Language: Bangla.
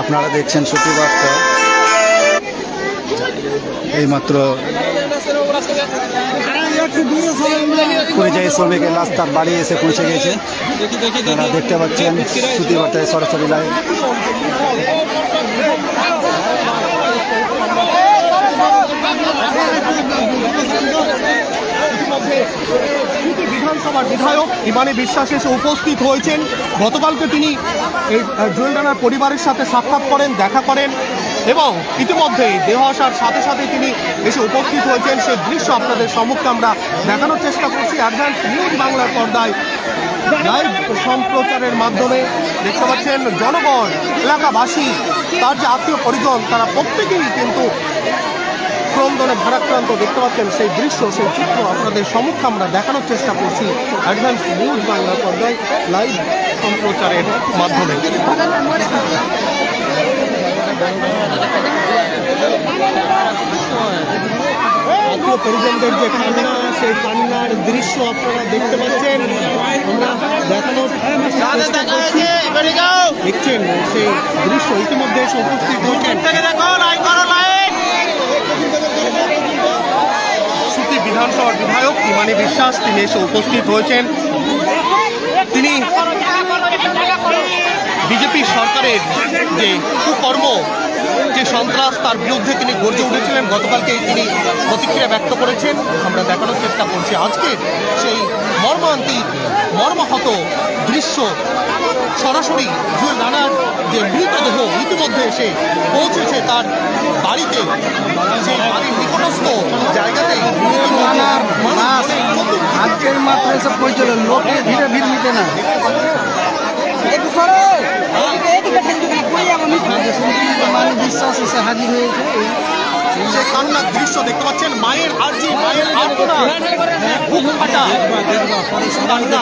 আপনারা দেখছেন সত্যি বার্তা। এইমাত্র পরিযায়ী শ্রমিকের রাস্তার তার বাড়ি এসে পৌঁছে গেছে। তারা দেখতে পাচ্ছেন শ্রুতি বার্তায় সরাসরি লাইভ ইতিমধ্যে বিধানসভার বিধায়ক ইমানি বিশ্বাস এসে উপস্থিত হয়েছেন। গতকালকে তিনি এই জুয়েল রানার পরিবারের সাথে সাক্ষাৎ করেন, দেখা করেন এবং ইতিমধ্যেই দেহ আসার সাথে সাথে তিনি এসে উপস্থিত হয়েছেন। সেই দৃশ্য আপনাদের সম্মুখে আমরা দেখানোর চেষ্টা করছি। অ্যাডভান্স নিউজ বাংলার পর্দায় লাইভ সম্প্রচারের মাধ্যমে দেখতে পাচ্ছেন জনগণ, এলাকাবাসী, তার যে আত্মীয় পরিজন তারা প্রত্যেকেই কিন্তু ক্রন্দনে ভারাক্রান্ত দেখতে পাচ্ছেন সেই দৃশ্য, সেই চিত্র আপনাদের সম্মুখে আমরা দেখানোর চেষ্টা করছি অ্যাডভান্স নিউজ বাংলা পর্দায় লাইভ সম্প্রচারের মাধ্যমে। আত্মীয় পরিজনদের যে কান্না, সেই কান্নার দৃশ্য আপনারা দেখতে পাচ্ছেন। আমরা দেখানোর দেখছেন সেই দৃশ্য ইতিমধ্যে উপস্থিত হয়েছেন। বিধানসভার বিধায়ক ইমানি বিশ্বাস, তিনি এসে উপস্থিত হয়েছেন। তিনি বিজেপি সরকারের যে কুকর্ম, যে সন্ত্রাস, তার বিরুদ্ধে তিনি গর্জে উঠেছিলেন। গতকালকে তিনি প্রতিক্রিয়া ব্যক্ত করেছেন। আমরা দেখানোর চেষ্টা করছি। আজকে সেই মর্মান্তিক, মর্মাহত দৃশ্য সরাসরি জুয়েল রানার যে মৃতদেহ ইতিমধ্যে এসে পৌঁছেছে তার বাড়িতে। আজকের মাত্র এসব পরিচয় লোকে ধীরে ধীরে নিতে না। বিশ্বাস এসে হাজির হয়েছে। কান্নার দৃশ্য দেখতে পাচ্ছেন মায়ের আর্জি মায়ের আর্তনা বুক ফাটা কান্না